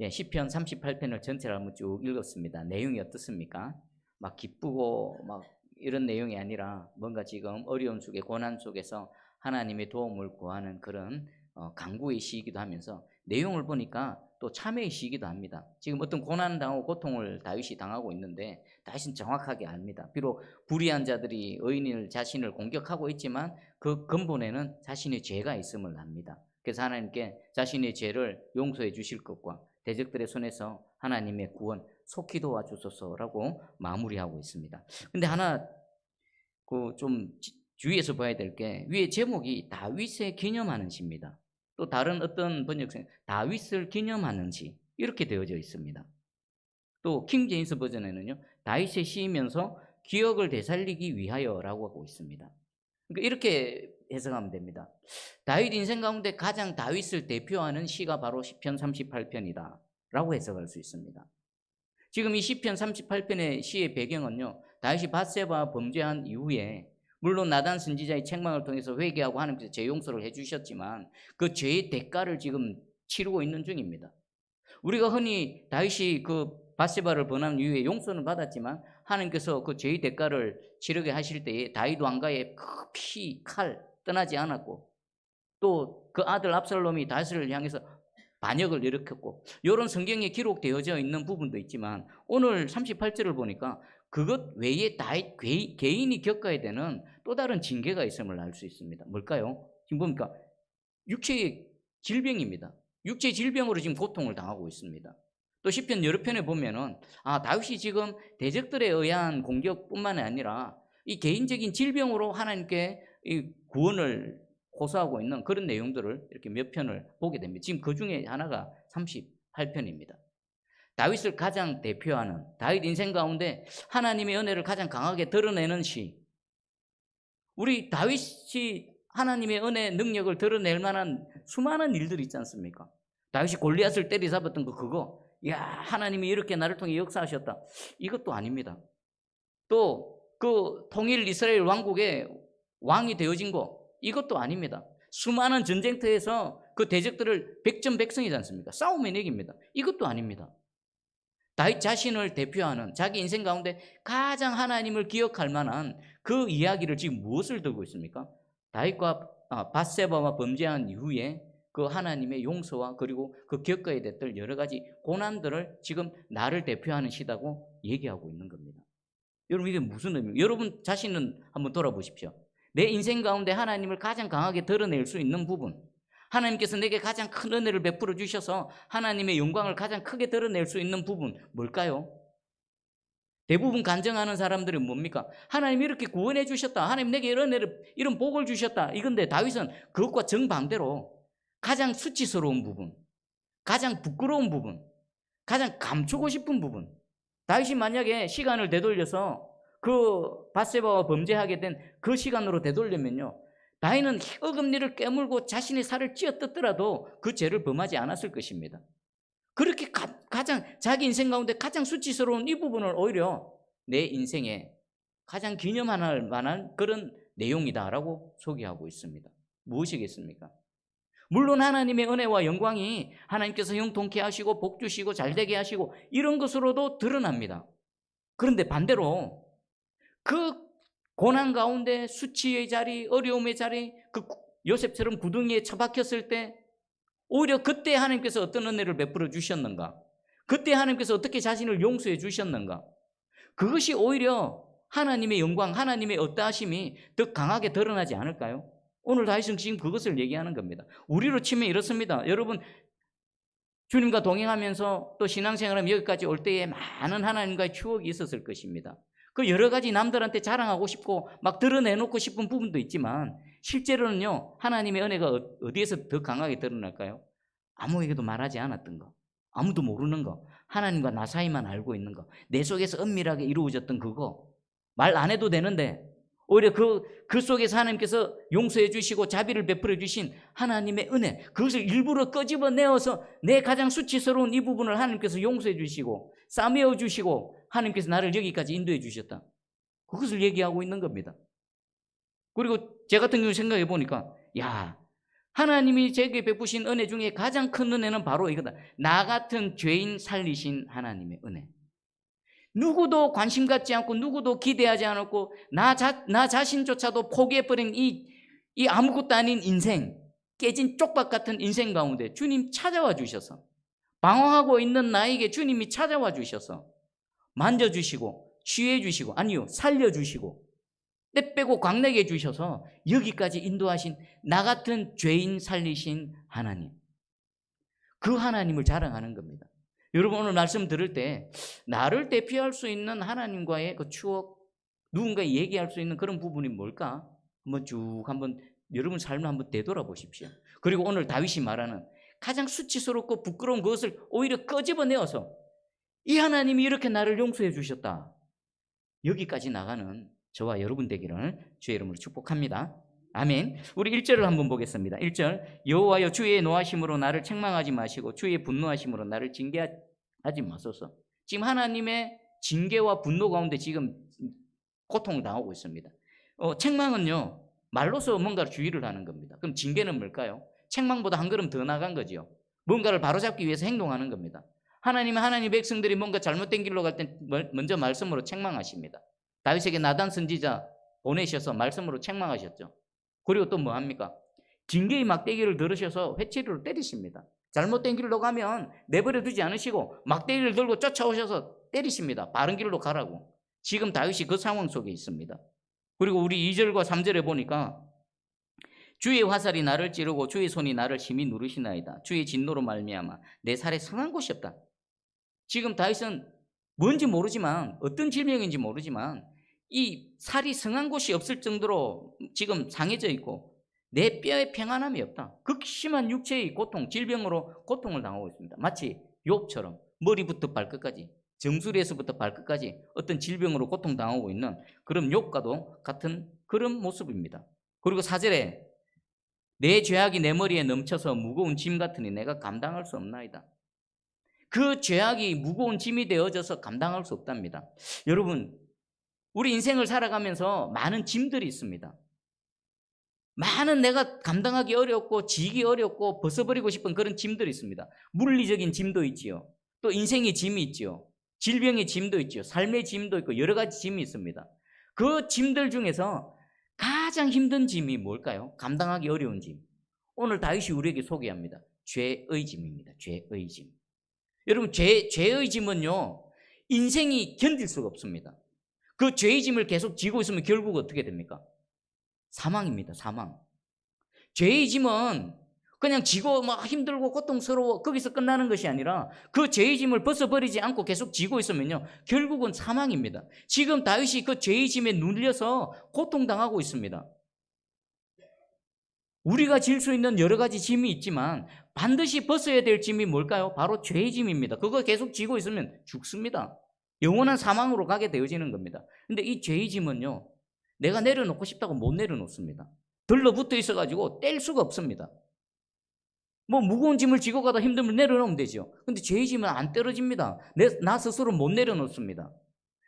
예, 시편 38편을 전체를 한번 쭉 읽었습니다. 내용이 어떻습니까? 막 기쁘고 막 이런 내용이 아니라 뭔가 지금 어려움 속에 고난 속에서 하나님의 도움을 구하는 그런 어, 강구의 시이기도 하면서 내용을 보니까 또 참회의 시이기도 합니다. 지금 어떤 고난 당하고 고통을 다윗이 당하고 있는데 다윗은 정확하게 압니다. 비록 불의한 자들이 의인을 자신을 공격하고 있지만 그 근본에는 자신의 죄가 있음을 압니다. 그래서 하나님께 자신의 죄를 용서해 주실 것과 대적들의 손에서 하나님의 구원 속히 도와주소서라고 마무리하고 있습니다. 근데 하나 그 좀 주의해서 봐야 될 게 위에 제목이 다윗의 기념하는 시입니다. 또 다른 어떤 번역성 다윗을 기념하는 시 이렇게 되어져 있습니다. 또 킹제임스 버전에는요 다윗의 시이면서 기억을 되살리기 위하여라고 하고 있습니다. 그러니까 이렇게 해석하면 됩니다. 다윗 인생 가운데 가장 다윗을 대표하는 시가 바로 시편 38편이다 라고 해석할 수 있습니다. 지금 이 시편 38편의 시의 배경은요. 다윗이 바세바 범죄한 이후에 물론 나단 선지자의 책망을 통해서 회개하고 하나님께서 죄 용서를 해 주셨지만 그 죄의 대가를 지금 치르고 있는 중입니다. 우리가 흔히 다윗이 그 바세바를 번한 이후에 용서는 받았지만 하나님께서 그 죄의 대가를 치르게 하실 때에 다윗 왕가의 그 피, 칼 떠나지 않았고 또 그 아들 압살롬이 다윗을 향해서 반역을 일으켰고 이런 성경에 기록되어져 있는 부분도 있지만 오늘 38절을 보니까 그것 외에 다윗 개- 개인이 겪어야 되는 또 다른 징계가 있음을 알 수 있습니다. 뭘까요? 지금 보니까 육체의 질병입니다. 육체 질병으로 지금 고통을 당하고 있습니다. 또 시편 여러 편에 보면은 아 다윗이 지금 대적들에 의한 공격뿐만 아니라 이 개인적인 질병으로 하나님께 이 구원을 호소하고 있는 그런 내용들을 이렇게 몇 편을 보게 됩니다. 지금 그 중에 하나가 38편입니다. 다윗을 가장 대표하는 다윗 인생 가운데 하나님의 은혜를 가장 강하게 드러내는 시. 우리 다윗이 하나님의 은혜 능력을 드러낼 만한 수많은 일들이 있지 않습니까? 다윗이 골리앗을 때리 잡았던 거 그거. 야, 하나님이 이렇게 나를 통해 역사하셨다. 이것도 아닙니다. 또 그 통일 이스라엘 왕국의 왕이 되어진 거 이것도 아닙니다. 수많은 전쟁터에서 그 대적들을 백전백승이지 않습니까? 싸움에 내깁니다. 이것도 아닙니다. 다윗 자신을 대표하는 자기 인생 가운데 가장 하나님을 기억할 만한 그 이야기를 지금 무엇을 들고 있습니까? 다윗과 아, 바세바와 범죄한 이후에 그 하나님의 용서와 그리고 그 겪어야 됐던 여러 가지 고난들을 지금 나를 대표하는 시다고 얘기하고 있는 겁니다. 여러분 이게 무슨 의미입니까? 여러분 자신은 한번 돌아보십시오. 내 인생 가운데 하나님을 가장 강하게 드러낼 수 있는 부분, 하나님께서 내게 가장 큰 은혜를 베풀어 주셔서 하나님의 영광을 가장 크게 드러낼 수 있는 부분 뭘까요? 대부분 간증하는 사람들이 뭡니까? 하나님 이렇게 구원해 주셨다. 하나님 내게 이런 은혜를 이런 복을 주셨다. 이건데 다윗은 그것과 정반대로 가장 수치스러운 부분, 가장 부끄러운 부분, 가장 감추고 싶은 부분. 다윗이 만약에 시간을 되돌려서 그 바세바와 범죄하게 된 그 시간으로 되돌리면요. 다윗은 어금니를 깨물고 자신의 살을 찧어 뜯더라도 그 죄를 범하지 않았을 것입니다. 그렇게 가, 가장 자기 인생 가운데 가장 수치스러운 이 부분을 오히려 내 인생에 가장 기념할 만한 그런 내용이다라고 소개하고 있습니다. 무엇이겠습니까? 물론 하나님의 은혜와 영광이 하나님께서 형통케 하시고 복 주시고 잘 되게 하시고 이런 것으로도 드러납니다. 그런데 반대로 그 고난 가운데 수치의 자리, 어려움의 자리, 그 요셉처럼 구덩이에 처박혔을 때 오히려 그때 하나님께서 어떤 은혜를 베풀어 주셨는가? 그때 하나님께서 어떻게 자신을 용서해 주셨는가? 그것이 오히려 하나님의 영광, 하나님의 어떠하심이 더 강하게 드러나지 않을까요? 오늘 다윗은 지금 그것을 얘기하는 겁니다. 우리로 치면 이렇습니다. 여러분 주님과 동행하면서 또 신앙생활하면 여기까지 올 때에 많은 하나님과의 추억이 있었을 것입니다. 그 여러 가지 남들한테 자랑하고 싶고 막 드러내놓고 싶은 부분도 있지만 실제로는요 하나님의 은혜가 어- 어디에서 더 강하게 드러날까요? 아무에게도 말하지 않았던 거, 아무도 모르는 거, 하나님과 나 사이만 알고 있는 거, 내 속에서 은밀하게 이루어졌던 그거 말 안 해도 되는데 오히려 그, 그 속에서 하나님께서 용서해 주시고 자비를 베풀어 주신 하나님의 은혜 그것을 일부러 끄집어내어서 내 가장 수치스러운 이 부분을 하나님께서 용서해 주시고 싸매어 주시고 하나님께서 나를 여기까지 인도해 주셨다. 그것을 얘기하고 있는 겁니다. 그리고 제 같은 경우 생각해 보니까 야 하나님이 제게 베푸신 은혜 중에 가장 큰 은혜는 바로 이거다. 나 같은 죄인 살리신 하나님의 은혜. 누구도 관심 갖지 않고 누구도 기대하지 않았고 나, 자, 나 자신조차도 포기해버린 이, 이 아무것도 아닌 인생 깨진 쪽박 같은 인생 가운데 주님 찾아와 주셔서 방황하고 있는 나에게 주님이 찾아와 주셔서 만져주시고 취해 주시고 아니요 살려 주시고 때 빼고 광내게 주셔서 여기까지 인도하신 나 같은 죄인 살리신 하나님 그 하나님을 자랑하는 겁니다. 여러분 오늘 말씀 들을 때 나를 대표할 수 있는 하나님과의 그 추억 누군가 얘기할 수 있는 그런 부분이 뭘까? 한번 쭉 한번 여러분 삶을 한번 되돌아보십시오. 그리고 오늘 다윗이 말하는 가장 수치스럽고 부끄러운 것을 오히려 끄집어내어서 이 하나님이 이렇게 나를 용서해 주셨다. 여기까지 나가는 저와 여러분 되기를 주의 이름으로 축복합니다. 아멘. 우리 1절을 한번 보겠습니다. 1절 여호와여 주의 노하심으로 나를 책망하지 마시고 주의 분노하심으로 나를 징계 하지 마소서. 지금 하나님의 징계와 분노 가운데 지금 고통을 당하고 있습니다. 어, 책망은요 말로서 뭔가를 주의를 하는 겁니다. 그럼 징계는 뭘까요? 책망보다 한 걸음 더 나간 거지요. 뭔가를 바로잡기 위해서 행동하는 겁니다. 하나님은 하나님 백성들이 뭔가 잘못된 길로 갈 때 먼저 말씀으로 책망하십니다. 다윗에게 나단 선지자 보내셔서 말씀으로 책망하셨죠. 그리고 또 뭐 합니까? 징계의 막대기를 들으셔서 회초리로 때리십니다. 잘못된 길로 가면 내버려 두지 않으시고 막대기를 들고 쫓아오셔서 때리십니다. 바른 길로 가라고. 지금 다윗이 그 상황 속에 있습니다. 그리고 우리 2절과 3절에 보니까 주의 화살이 나를 찌르고 주의 손이 나를 심히 누르시나이다. 주의 진노로 말미암아 내 살에 성한 곳이 없다. 지금 다윗은 뭔지 모르지만 어떤 질병인지 모르지만 이 살이 성한 곳이 없을 정도로 지금 상해져 있고 내 뼈에 평안함이 없다. 극심한 육체의 고통, 질병으로 고통을 당하고 있습니다. 마치 욥처럼 머리부터 발끝까지 정수리에서부터 발끝까지 어떤 질병으로 고통당하고 있는 그런 욥과도 같은 그런 모습입니다. 그리고 사절에 내 죄악이 내 머리에 넘쳐서 무거운 짐 같으니 내가 감당할 수 없나이다. 그 죄악이 무거운 짐이 되어져서 감당할 수 없답니다. 여러분, 우리 인생을 살아가면서 많은 짐들이 있습니다. 많은 내가 감당하기 어렵고 지기 어렵고 벗어버리고 싶은 그런 짐들이 있습니다. 물리적인 짐도 있지요. 또 인생의 짐이 있지요. 질병의 짐도 있지요. 삶의 짐도 있고 여러 가지 짐이 있습니다. 그 짐들 중에서 가장 힘든 짐이 뭘까요? 감당하기 어려운 짐. 오늘 다윗이 우리에게 소개합니다. 죄의 짐입니다. 죄의 짐. 여러분, 죄, 죄의 짐은요, 인생이 견딜 수가 없습니다. 그 죄의 짐을 계속 지고 있으면 결국 어떻게 됩니까? 사망입니다. 사망. 죄의 짐은 그냥 지고 막 힘들고 고통스러워 거기서 끝나는 것이 아니라 그 죄의 짐을 벗어버리지 않고 계속 지고 있으면요 결국은 사망입니다. 지금 다윗이 그 죄의 짐에 눌려서 고통당하고 있습니다. 우리가 질 수 있는 여러 가지 짐이 있지만 반드시 벗어야 될 짐이 뭘까요? 바로 죄의 짐입니다. 그거 계속 지고 있으면 죽습니다. 영원한 사망으로 가게 되어지는 겁니다. 근데 이 죄의 짐은요, 내가 내려놓고 싶다고 못 내려놓습니다. 들러붙어 있어가지고 뗄 수가 없습니다. 뭐 무거운 짐을 지고 가다 힘들면 내려놓으면 되죠. 근데 죄의 짐은 안 떨어집니다. 내, 나 스스로 못 내려놓습니다.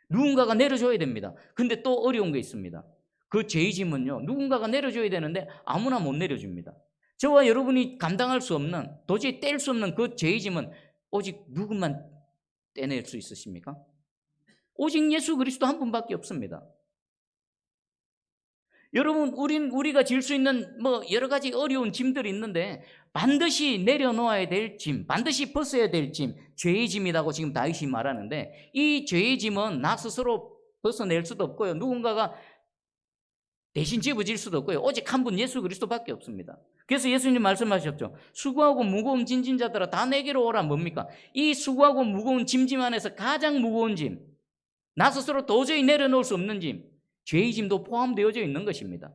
누군가가 내려줘야 됩니다. 근데 또 어려운 게 있습니다. 그 죄의 짐은요, 누군가가 내려줘야 되는데 아무나 못 내려줍니다. 저와 여러분이 감당할 수 없는, 도저히 뗄 수 없는 그 죄의 짐은 오직 누구만 떼낼 수 있으십니까? 오직 예수 그리스도 한 분밖에 없습니다. 여러분, 우린 우리가 질 수 있는 뭐 여러 가지 어려운 짐들이 있는데 반드시 내려놓아야 될 짐, 반드시 벗어야 될 짐, 죄의 짐이라고 지금 다윗이 말하는데 이 죄의 짐은 나 스스로 벗어낼 수도 없고요. 누군가가 대신 집어질 수도 없고요. 오직 한 분 예수 그리스도밖에 없습니다. 그래서 예수님 말씀하셨죠. 수고하고 무거운 짐진 자들아 다 내게로 오라 뭡니까? 이 수고하고 무거운 짐짐 안에서 가장 무거운 짐, 나 스스로 도저히 내려놓을 수 없는 짐, 죄의 짐도 포함되어져 있는 것입니다.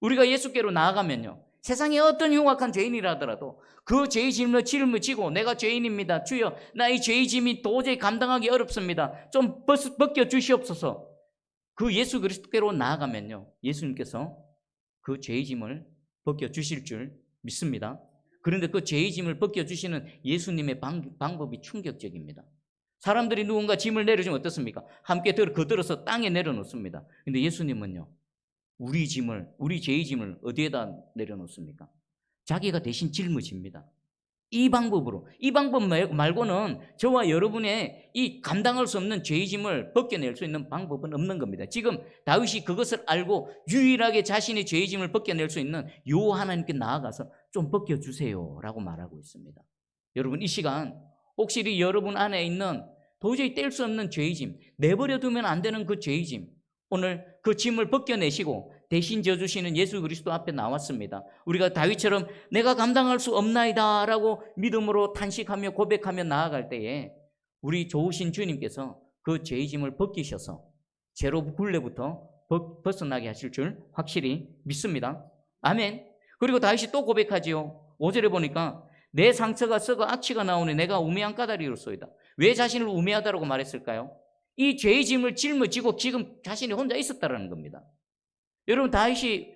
우리가 예수께로 나아가면요. 세상에 어떤 흉악한 죄인이라 하더라도 그 죄의 짐을 짊어지고 내가 죄인입니다. 주여 나이 죄의 짐이 도저히 감당하기 어렵습니다. 좀 벗겨 주시옵소서. 그 예수 그리스도께로 나아가면요. 예수님께서 그 죄의 짐을 벗겨 주실 줄 믿습니다. 그런데 그 죄의 짐을 벗겨 주시는 예수님의 방, 방법이 충격적입니다. 사람들이 누군가 짐을 내려주면 어떻습니까? 함께 거들어서 땅에 내려놓습니다. 근데 예수님은요, 우리 짐을, 우리 죄의 짐을 어디에다 내려놓습니까? 자기가 대신 짊어집니다. 이 방법으로 이 방법 말- 말고는 저와 여러분의 이 감당할 수 없는 죄의 짐을 벗겨낼 수 있는 방법은 없는 겁니다. 지금 다윗이 그것을 알고 유일하게 자신의 죄의 짐을 벗겨낼 수 있는 요 하나님께 나아가서 좀 벗겨주세요 라고 말하고 있습니다. 여러분 이 시간 혹시 이 여러분 안에 있는 도저히 뗄 수 없는 죄의 짐, 내버려 두면 안 되는 그 죄의 짐, 오늘 그 짐을 벗겨내시고 대신 져주시는 예수 그리스도 앞에 나왔습니다. 우리가 다윗처럼 내가 감당할 수 없나이다 라고 믿음으로 탄식하며 고백하며 나아갈 때에 우리 좋으신 주님께서 그 죄의 짐을 벗기셔서 죄로 굴레부터 벗- 벗어나게 하실 줄 확실히 믿습니다. 아멘. 그리고 다윗이 또 고백하지요. 5절에 보니까 내 상처가 썩어 악취가 나오니 내가 우매한 까다리로소이다. 왜 자신을 우매하다라고 말했을까요? 이 죄의 짐을 짊어지고 지금 자신이 혼자 있었다라는 겁니다. 여러분 다윗이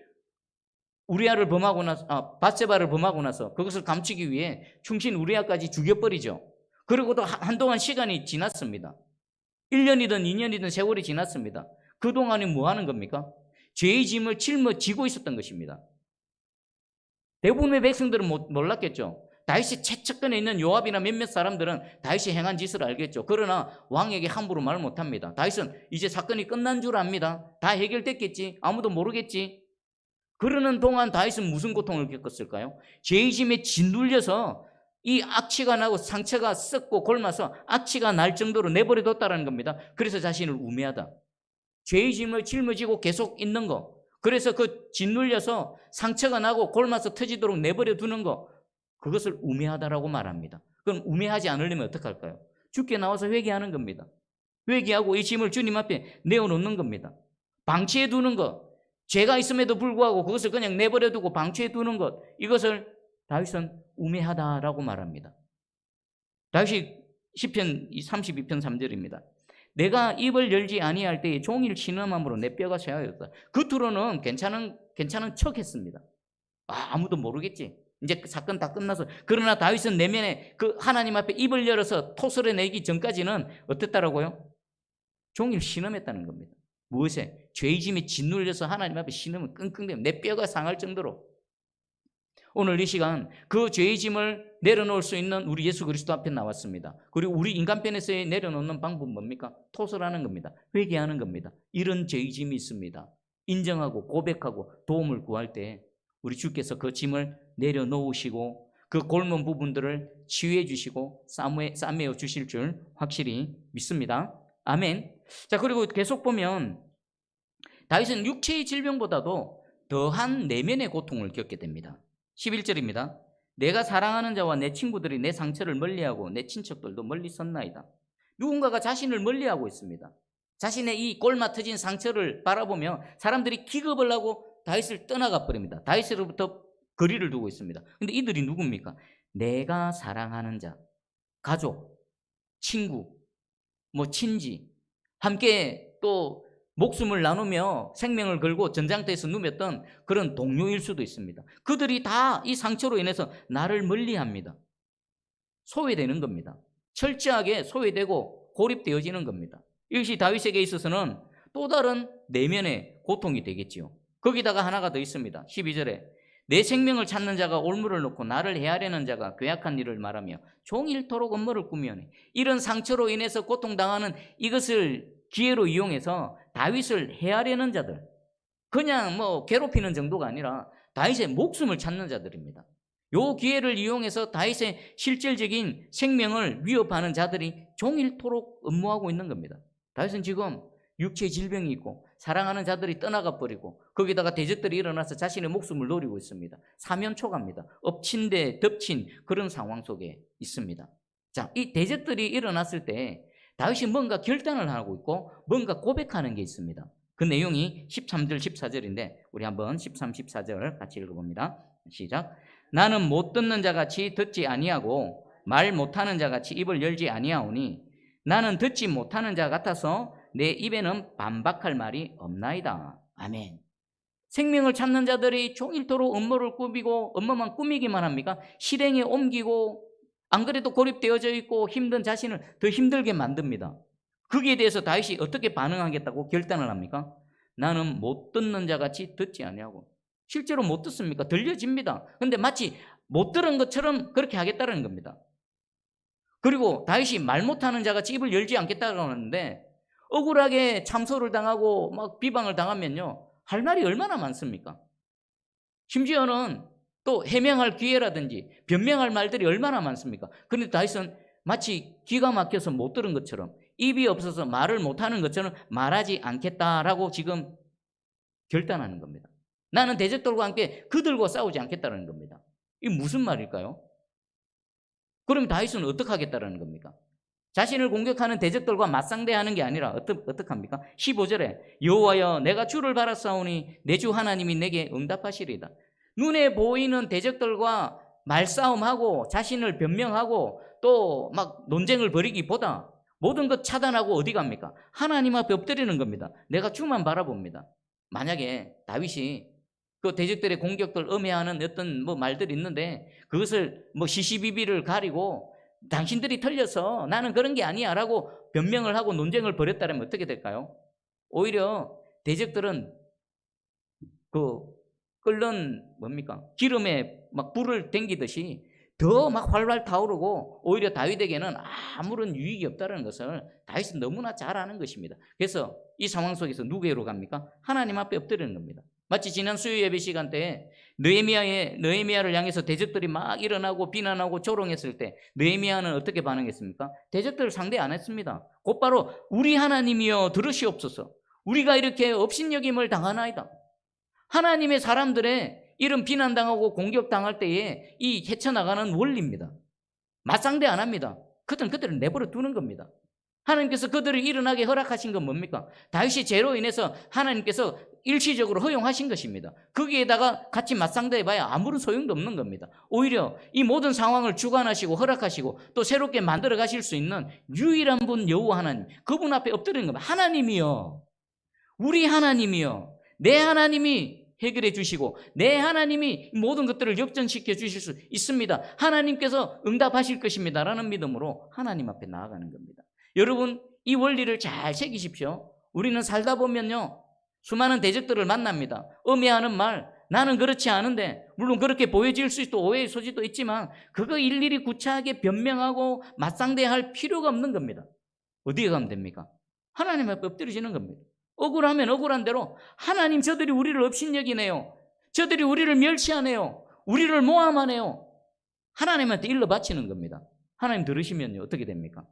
우리아를 범하고 나서 아, 바세바를 범하고 나서 그것을 감추기 위해 충신 우리아까지 죽여버리죠. 그리고도 한- 한동안 시간이 지났습니다. 1년이든 2년이든 세월이 지났습니다. 그동안에 뭐 하는 겁니까? 죄의 짐을 짊어지고 있었던 것입니다. 대부분의 백성들은 못- 몰랐겠죠. 다윗이 최측근에 있는 요압이나 몇몇 사람들은 다윗이 행한 짓을 알겠죠. 그러나 왕에게 함부로 말 못합니다. 다윗은 이제 사건이 끝난 줄 압니다. 다 해결됐겠지. 아무도 모르겠지. 그러는 동안 다윗은 무슨 고통을 겪었을까요? 죄의 짐에 짓눌려서 이 악취가 나고 상처가 썩고 골마서 악취가 날 정도로 내버려뒀다는 겁니다. 그래서 자신을 우매하다. 죄의 짐을 짊어지고 계속 있는 거. 그래서 그 짓눌려서 상처가 나고 골마서 터지도록 내버려 두는 거. 그것을 우매하다라고 말합니다. 그럼 우매하지 않으려면 어떡할까요? 죽게 나와서 회개하는 겁니다. 회개하고 이 짐을 주님 앞에 내어놓는 겁니다. 방치해 두는 것. 죄가 있음에도 불구하고 그것을 그냥 내버려 두고 방치해 두는 것. 이것을 다윗은 우매하다라고 말합니다. 다윗이 시편 32편 3절입니다. 내가 입을 열지 아니할 때에 종일 신음함으로 내 뼈가 쇠하였다. 겉으로는 괜찮은 괜찮은 척했습니다. 아, 아무도 모르겠지. 이제 그 사건 다 끝나서 그러나 다윗은 내면에 그 하나님 앞에 입을 열어서 토설해 내기 전까지는 어땠다라고요? 종일 신음했다는 겁니다. 무엇에? 죄의 짐에 짓눌려서 하나님 앞에 신음을 끙끙대며 내 뼈가 상할 정도로 오늘 이 시간 그 죄의 짐을 내려놓을 수 있는 우리 예수 그리스도 앞에 나왔습니다. 그리고 우리 인간편에서 내려놓는 방법은 뭡니까? 토설하는 겁니다. 회개하는 겁니다. 이런 죄의 짐이 있습니다. 인정하고 고백하고 도움을 구할 때 우리 주께서 그 짐을 내려놓으시고 그 골문 부분들을 치유해 주시고 싸매, 싸매어 주실 줄 확실히 믿습니다. 아멘. 자, 그리고 계속 보면 다윗은 육체의 질병보다도 더한 내면의 고통을 겪게 됩니다. 11절입니다. 내가 사랑하는 자와 내 친구들이 내 상처를 멀리하고 내 친척들도 멀리 섰나이다. 누군가가 자신을 멀리하고 있습니다. 자신의 이 꼴마 터진 상처를 바라보며 사람들이 기겁을 하고 다윗을 떠나가 버립니다. 다윗으로부터 거리를 두고 있습니다. 근데 이들이 누굽니까? 내가 사랑하는 자, 가족, 친구, 뭐 친지, 함께 또 목숨을 나누며 생명을 걸고 전장터에서 누볐던 그런 동료일 수도 있습니다. 그들이 다 이 상처로 인해서 나를 멀리 합니다. 소외되는 겁니다. 철저하게 소외되고 고립되어지는 겁니다. 이것이 다윗에게 있어서는 또 다른 내면의 고통이 되겠지요. 거기다가 하나가 더 있습니다. 12절에 내 생명을 찾는 자가 올무를 놓고 나를 해하려는 자가 괴악한 일을 말하며 종일토록 업무를 꾸며내. 이런 상처로 인해서 고통당하는 이것을 기회로 이용해서 다윗을 해하려는 자들, 그냥 뭐 괴롭히는 정도가 아니라 다윗의 목숨을 찾는 자들입니다. 요 기회를 이용해서 다윗의 실질적인 생명을 위협하는 자들이 종일토록 업무하고 있는 겁니다. 다윗은 지금 육체 질병이 있고 사랑하는 자들이 떠나가 버리고 거기다가 대적들이 일어나서 자신의 목숨을 노리고 있습니다. 사면초갑니다. 엎친 데 덮친 그런 상황 속에 있습니다. 자, 이 대적들이 일어났을 때 다윗이 뭔가 결단을 하고 있고 뭔가 고백하는 게 있습니다. 그 내용이 13절, 14절인데 우리 한번 13, 14절 같이 읽어봅니다. 시작. 나는 못 듣는 자 같이 듣지 아니하고 말 못하는 자 같이 입을 열지 아니하오니 나는 듣지 못하는 자 같아서 내 입에는 반박할 말이 없나이다. 아멘. 생명을 찾는 자들이 종일토록 업무를 꾸미고 업무만 꾸미기만 합니까? 실행에 옮기고 안 그래도 고립되어져 있고 힘든 자신을 더 힘들게 만듭니다. 거기에 대해서 다윗이 어떻게 반응하겠다고 결단을 합니까? 나는 못 듣는 자 같이 듣지 아니하고 실제로 못 듣습니까? 들려집니다. 근데 마치 못 들은 것처럼 그렇게 하겠다는 겁니다. 그리고 다윗이 말 못하는 자가 입을 열지 않겠다고 하는데 억울하게 참소를 당하고 막 비방을 당하면요 할 말이 얼마나 많습니까? 심지어는 또 해명할 기회라든지 변명할 말들이 얼마나 많습니까? 그런데 다윗은 마치 기가 막혀서 못 들은 것처럼 입이 없어서 말을 못하는 것처럼 말하지 않겠다라고 지금 결단하는 겁니다. 나는 대적들과 함께 그들과 싸우지 않겠다는 겁니다. 이게 무슨 말일까요? 그럼 다윗은 어떻게 하겠다는 겁니까? 자신을 공격하는 대적들과 맞상대하는 게 아니라 어떻게 어떻게 합니까? 15절에 여호와여 내가 주를 바라싸우니 내 주 하나님이 내게 응답하시리이다. 눈에 보이는 대적들과 말싸움하고 자신을 변명하고 또 막 논쟁을 벌이기보다 모든 것 차단하고 어디 갑니까? 하나님 앞에 엎드리는 겁니다. 내가 주만 바라봅니다. 만약에 다윗이 그 대적들의 공격들 음해하는 어떤 뭐 말들이 있는데 그것을 뭐 시시비비를 가리고 당신들이 틀려서 나는 그런 게 아니야 라고 변명을 하고 논쟁을 벌였다면 어떻게 될까요? 오히려 대적들은 그 끓는 뭡니까 기름에 막 불을 댕기듯이 더 막 활활 타오르고 오히려 다윗에게는 아무런 유익이 없다는 것을 다윗은 너무나 잘 아는 것입니다. 그래서 이 상황 속에서 누구로 갑니까? 하나님 앞에 엎드리는 겁니다. 마치 지난 수요 예배 시간 때 느헤미야의 느헤미야를 향해서 대적들이 막 일어나고 비난하고 조롱했을 때 느헤미야는 어떻게 반응했습니까? 대적들을 상대 안 했습니다. 곧바로 우리 하나님이여 들으시옵소서. 우리가 이렇게 업신여김을 당하나이다. 하나님의 사람들의 이런 비난당하고 공격당할 때에 이 헤쳐나가는 원리입니다. 맞상대 안 합니다. 그들은 그들을 내버려 두는 겁니다. 하나님께서 그들을 일어나게 허락하신 건 뭡니까? 다윗이 죄로 인해서 하나님께서 일시적으로 허용하신 것입니다. 거기에다가 같이 맞상대해봐야 아무런 소용도 없는 겁니다. 오히려 이 모든 상황을 주관하시고 허락하시고 또 새롭게 만들어 가실 수 있는 유일한 분 여호와 하나님, 그분 앞에 엎드리는 겁니다. 하나님이요, 우리 하나님이요, 내 하나님이 해결해 주시고 내 하나님이 모든 것들을 역전시켜 주실 수 있습니다. 하나님께서 응답하실 것입니다 라는 믿음으로 하나님 앞에 나아가는 겁니다. 여러분 이 원리를 잘 새기십시오. 우리는 살다 보면요 수많은 대적들을 만납니다. 음해하는 말 나는 그렇지 않은데 물론 그렇게 보여질 수도 오해의 소지도 있지만 그거 일일이 구차하게 변명하고 맞상대할 필요가 없는 겁니다. 어디에 가면 됩니까? 하나님 앞에 엎드려지는 겁니다. 억울하면 억울한 대로 하나님 저들이 우리를 업신여기네요. 저들이 우리를 멸시하네요. 우리를 모함하네요. 하나님한테 일러 바치는 겁니다. 하나님 들으시면요 어떻게 됩니까?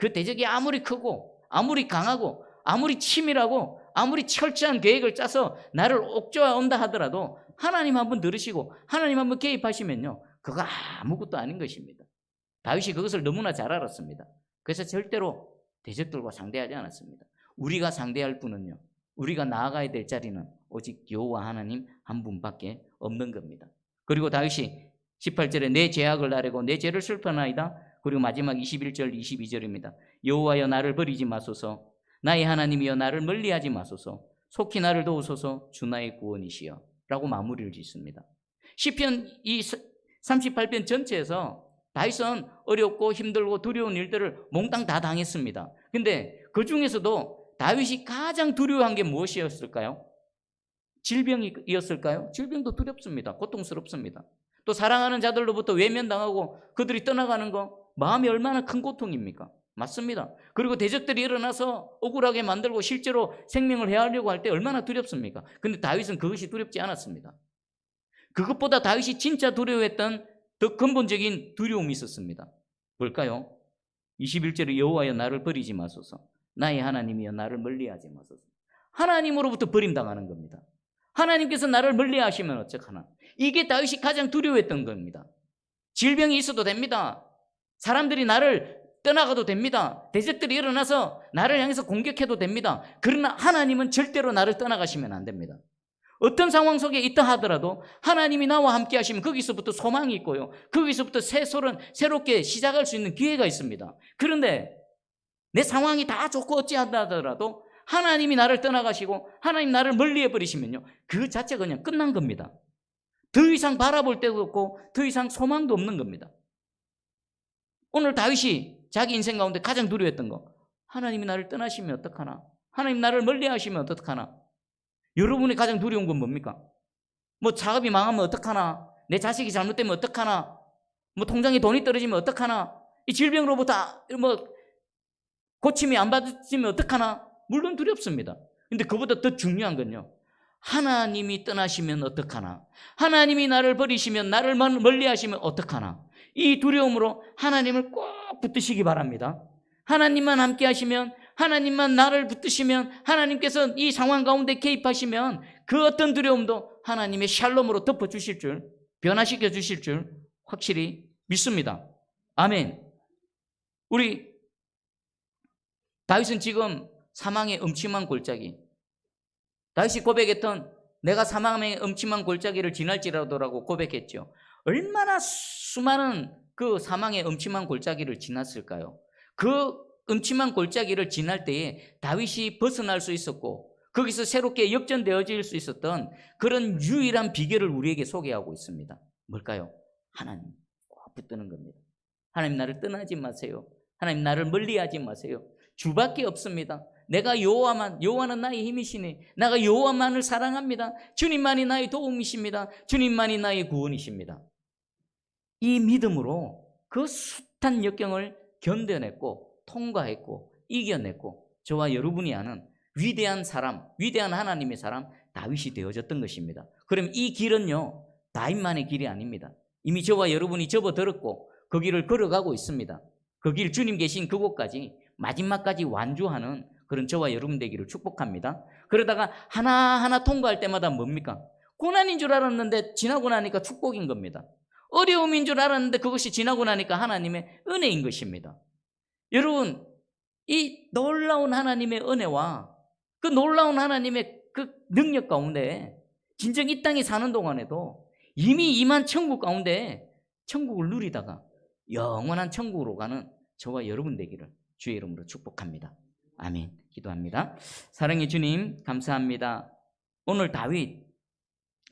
그 대적이 아무리 크고 아무리 강하고 아무리 치밀하고 아무리 철저한 계획을 짜서 나를 옥죄어 온다 하더라도 하나님 한번 들으시고 하나님 한번 개입하시면요 그거 아무것도 아닌 것입니다. 다윗이 그것을 너무나 잘 알았습니다. 그래서 절대로 대적들과 상대하지 않았습니다. 우리가 상대할 분은요. 우리가 나아가야 될 자리는 오직 여호와 하나님 한 분밖에 없는 겁니다. 그리고 다윗이 18절에 내 죄악을 나르고 내 죄를 슬퍼나이다. 그리고 마지막 21절 22절입니다. 여호와여 나를 버리지 마소서. 나의 하나님이여 나를 멀리하지 마소서. 속히 나를 도우소서. 주 나의 구원이시여. 라고 마무리를 짓습니다. 시편 이 38편 전체에서 다윗은 어렵고 힘들고 두려운 일들을 몽땅 다 당했습니다. 근데 그 중에서도 다윗이 가장 두려워한 게 무엇이었을까요? 질병이었을까요? 질병도 두렵습니다. 고통스럽습니다. 또 사랑하는 자들로부터 외면당하고 그들이 떠나가는 거 마음이 얼마나 큰 고통입니까? 맞습니다. 그리고 대적들이 일어나서 억울하게 만들고 실제로 생명을 해하려고 할 때 얼마나 두렵습니까? 근데 다윗은 그것이 두렵지 않았습니다. 그것보다 다윗이 진짜 두려워했던 더 근본적인 두려움이 있었습니다. 뭘까요? 21절에 여호와여 나를 버리지 마소서. 나의 하나님이여 나를 멀리하지 마소서. 하나님으로부터 버림당하는 겁니다. 하나님께서 나를 멀리하시면 어떡하나? 이게 다윗이 가장 두려워했던 겁니다. 질병이 있어도 됩니다. 사람들이 나를 떠나가도 됩니다. 대적들이 일어나서 나를 향해서 공격해도 됩니다. 그러나 하나님은 절대로 나를 떠나가시면 안 됩니다. 어떤 상황 속에 있다 하더라도 하나님이 나와 함께 하시면 거기서부터 소망이 있고요. 거기서부터 새소른 새롭게 시작할 수 있는 기회가 있습니다. 그런데 내 상황이 다 좋고 어찌한다 하더라도 하나님이 나를 떠나가시고 하나님 나를 멀리해 버리시면요. 그 자체가 그냥 끝난 겁니다. 더 이상 바라볼 데도 없고 더 이상 소망도 없는 겁니다. 오늘 다윗이 자기 인생 가운데 가장 두려워했던 거 하나님이 나를 떠나시면 어떡하나? 하나님 나를 멀리 하시면 어떡하나? 여러분이 가장 두려운 건 뭡니까? 뭐 작업이 망하면 어떡하나? 내 자식이 잘못되면 어떡하나? 뭐 통장에 돈이 떨어지면 어떡하나? 이 질병으로부터 뭐 고침이 안 받으면 어떡하나? 물론 두렵습니다. 근데 그보다 더 중요한 건요. 하나님이 떠나시면 어떡하나? 하나님이 나를 버리시면 나를 멀- 멀리 하시면 어떡하나? 이 두려움으로 하나님을 꼭 붙드시기 바랍니다. 하나님만 함께 하시면 하나님만 나를 붙드시면 하나님께서 이 상황 가운데 개입하시면 그 어떤 두려움도 하나님의 샬롬으로 덮어 주실 줄 변화시켜 주실 줄 확실히 믿습니다. 아멘. 우리 다윗은 지금 사망의 음침한 골짜기 다윗이 고백했던 내가 사망의 음침한 골짜기를 지날지라도라고 고백했죠. 얼마나 수많은 그 사망의 음침한 골짜기를 지났을까요? 그 음침한 골짜기를 지날 때에 다윗이 벗어날 수 있었고 거기서 새롭게 역전되어질 수 있었던 그런 유일한 비결을 우리에게 소개하고 있습니다. 뭘까요? 하나님 꼭 붙드는 겁니다. 하나님 나를 떠나지 마세요. 하나님 나를 멀리하지 마세요. 주밖에 없습니다. 내가 여호와만 여호와는 나의 힘이시니 내가 여호와만을 사랑합니다. 주님만이 나의 도움이십니다. 주님만이 나의 구원이십니다. 이 믿음으로 그 숱한 역경을 견뎌냈고 통과했고 이겨냈고 저와 여러분이 아는 위대한 사람, 위대한 하나님의 사람 다윗이 되어졌던 것입니다. 그럼 이 길은요 다윗만의 길이 아닙니다. 이미 저와 여러분이 접어들었고 그 길을 걸어가고 있습니다. 그 길 주님 계신 그곳까지 마지막까지 완주하는 그런 저와 여러분 되기를 축복합니다. 그러다가 하나하나 통과할 때마다 뭡니까? 고난인 줄 알았는데 지나고 나니까 축복인 겁니다. 어려움인 줄 알았는데 그것이 지나고 나니까 하나님의 은혜인 것입니다. 여러분, 이 놀라운 하나님의 은혜와 그 놀라운 하나님의 그 능력 가운데 진정 이 땅에 사는 동안에도 이미 임한 천국 가운데 천국을 누리다가 영원한 천국으로 가는 저와 여러분 되기를 주의 이름으로 축복합니다. 아멘. 기도합니다. 사랑의 주님, 감사합니다. 오늘 다윗,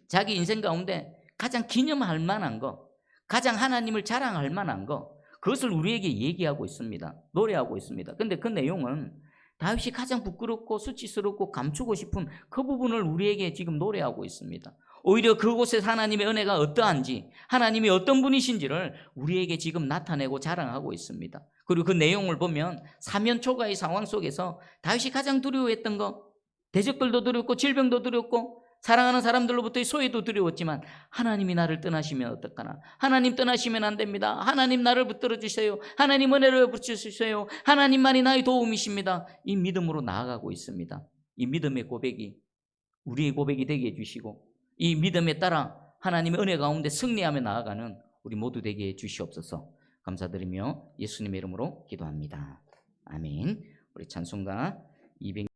자기 인생 가운데 가장 기념할 만한 거, 가장 하나님을 자랑할 만한 거, 그것을 우리에게 얘기하고 있습니다. 노래하고 있습니다. 근데 그 내용은 다윗이 가장 부끄럽고 수치스럽고 감추고 싶은 그 부분을 우리에게 지금 노래하고 있습니다. 오히려 그곳에 하나님의 은혜가 어떠한지, 하나님이 어떤 분이신지를 우리에게 지금 나타내고 자랑하고 있습니다. 그리고 그 내용을 보면 사면 초가의 상황 속에서 다윗이 가장 두려워했던 거, 대적들도 두렵고 질병도 두렵고 사랑하는 사람들로부터의 소외도 두려웠지만 하나님이 나를 떠나시면 어떡하나? 하나님 떠나시면 안 됩니다. 하나님 나를 붙들어 주세요. 하나님 은혜를 붙여 주세요. 하나님만이 나의 도움이십니다. 이 믿음으로 나아가고 있습니다. 이 믿음의 고백이 우리의 고백이 되게 해주시고 이 믿음에 따라 하나님의 은혜 가운데 승리하며 나아가는 우리 모두 되게 해주시옵소서. 감사드리며 예수님의 이름으로 기도합니다. 아멘. 우리 찬송가 200